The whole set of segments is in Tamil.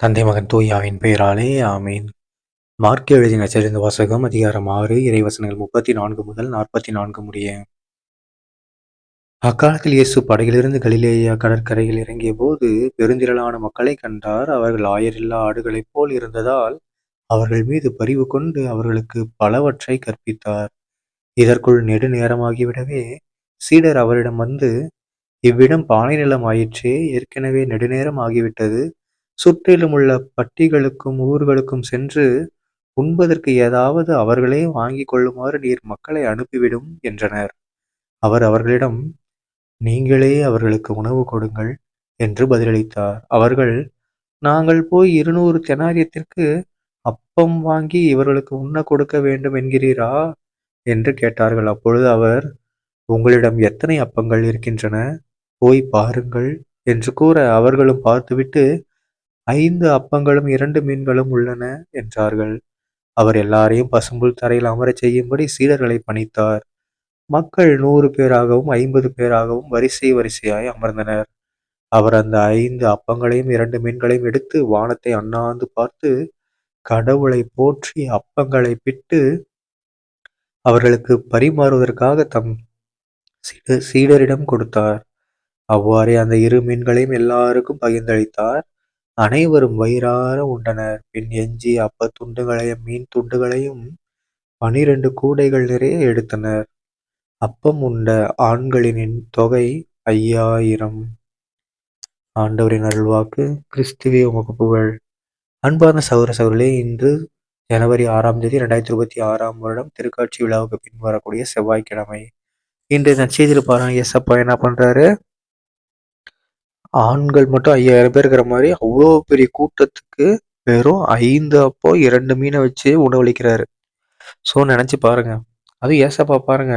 தந்தை மகன் தூயாவின் பெயராலே ஆமீன். மார்க் எழுதின நச்சரிந்த வாசகம் அதிகாரம் ஆறு இறைவசனங்கள் முப்பத்தி நான்கு முதல் நாற்பத்தி நான்கு முடிய. அக்காலத்தில் இயேசு படகிலிருந்து கலிலேயா கடற்கரையில் இறங்கிய போது பெருந்திரளான மக்களை கண்டார். அவர்கள் ஆயரில்லா ஆடுகளைப் போல் இருந்ததால் அவர்கள் மீது பரிவு கொண்டு அவர்களுக்கு பலவற்றை கற்பித்தார். இதற்குள் நெடுநேரமாகிவிடவே சீடர் அவரிடம் வந்து இவ்விடம் பானை நிலம் ஆயிற்றே ஏற்கனவே நெடுநேரம் ஆகிவிட்டது. சுற்றிலும் உள்ள பட்டிகளுக்கும் ஊர்களுக்கும் சென்று உண்பதற்கு ஏதாவது அவர்களே வாங்கிக் கொள்ளுமாறு நீர் மக்களை அனுப்பிவிடும் என்றனர். அவர் அவர்களிடம் நீங்களே அவர்களுக்கு உணவு கொடுங்கள் என்று பதிலளித்தார். அவர்கள் நாங்கள் போய் இருநூறு தெனாரியத்திற்கு அப்பம் வாங்கி இவர்களுக்கு உண்ண கொடுக்க வேண்டும் என்கிறீரா? என்று கேட்டார்கள். அப்பொழுது அவர் உங்களிடம் எத்தனை அப்பங்கள் இருக்கின்றன? போய் பாருங்கள் என்று கூற அவர்களும் பார்த்துவிட்டு ஐந்து அப்பங்களும் இரண்டு மீன்களும் உள்ளன என்றார்கள். அவர் எல்லாரையும் பசும்புல் தரையில் அமரச் செய்யும்படி சீடர்களை பணித்தார். மக்கள் நூறு பேராகவும் ஐம்பது பேராகவும் வரிசை வரிசையாய் அமர்ந்தனர். அவர் அந்த ஐந்து அப்பங்களையும் இரண்டு மீன்களையும் எடுத்து வானத்தை அண்ணாந்து பார்த்து கடவுளை போற்றி அப்பங்களை பிட்டு அவர்களுக்கு பரிமாறுவதற்காக தம் சீடரிடம் கொடுத்தார். அவ்வாறே அந்த இரு மீன்களையும் எல்லாருக்கும் பகிர்ந்தளித்தார். அனைவரும் வயிறார உண்டனர். பின் எஞ்சிய அப்ப துண்டுகளையும் மீன் துண்டுகளையும் பனிரெண்டு கூடைகள் நிறைய எடுத்தனர். அப்பம் உண்ட ஆண்களின் தொகை ஐயாயிரம். ஆண்டவரின் அருள்வாக்கு கிறிஸ்துவே உமக்கு புகழ் அன்பார்ந்த சௌர சௌரலே இன்று ஜனவரி ஆறாம் தேதி ரெண்டாயிரத்தி இருபத்தி ஆறாம் வருடம் திருக்காட்சி விழாவுக்கு பின் வரக்கூடிய செவ்வாய்க்கிழமை. இன்று நற்செய்தியில் பாருங்க எஸ்அப்பா என்ன பண்றாரு? ஆண்கள் மட்டும் ஐயாயிரம் பேர் இருக்கிற மாதிரி அவ்வளோ பெரிய கூட்டத்துக்கு வெறும் ஐந்து அப்போ இரண்டு மீனை வச்சு உணவளிக்கிறாரு. ஸோ நினச்சி பாருங்க. அதுவும் ஏசப்பா பாருங்க.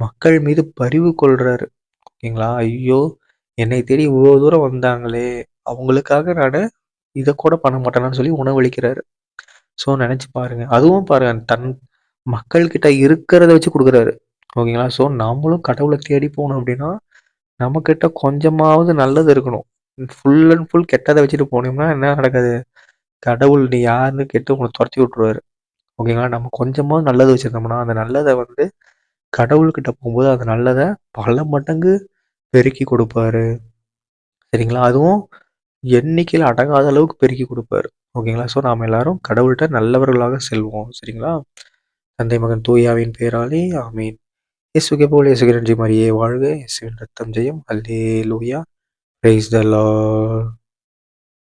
மக்கள் மீது பரிவு கொள்றாரு. ஓகேங்களா? ஐயோ என்னை தேடி இவ்வளோ தூரம் வந்தாங்களே. அவங்களுக்காக நான் இதை கூட பண்ண மாட்டேனான்னு சொல்லி உணவளிக்கிறாரு. ஸோ நினச்சி பாருங்க. அதுவும் பாருங்க தன் மக்கள்கிட்ட இருக்கிறத வச்சு கொடுக்குறாரு. ஓகேங்களா? ஸோ நம்மளும் கடவுளை தேடி போகணும் அப்படின்னா நம்மக்கிட்ட கொஞ்சமாவது நல்லது இருக்கணும். ஃபுல் அண்ட் ஃபுல் கெட்டதை வச்சுட்டு போனோம்னா என்ன நடக்காது? கடவுள் நீ யாருன்னு கேட்டு உங்களை துரத்தி விட்ருவாரு ஓகேங்களா நம்ம கொஞ்சமாவது நல்லது வச்சுருந்தோம்னா அந்த நல்லதை வந்து கடவுள்கிட்ட போகும்போது அந்த நல்லதை பல மடங்கு பெருக்கி கொடுப்பாரு. சரிங்களா? அதுவும் எண்ணிக்கையில் அடங்காத அளவுக்கு பெருக்கி கொடுப்பாரு. ஓகேங்களா ஸோ நாம் எல்லாரும் கடவுள்கிட்ட நல்லவர்களாக செல்வோம். சரிங்களா? தந்தை மகன் தூயாவின் பேராலே ஆமீன். இயேசுக்கு போல் இயேசுகிரன்றி மாதிரியே வாழ்க. இயேசுவின் ரத்தம் ஜெயம். அல்லே லூயா பிரைஸ் த லார்ட்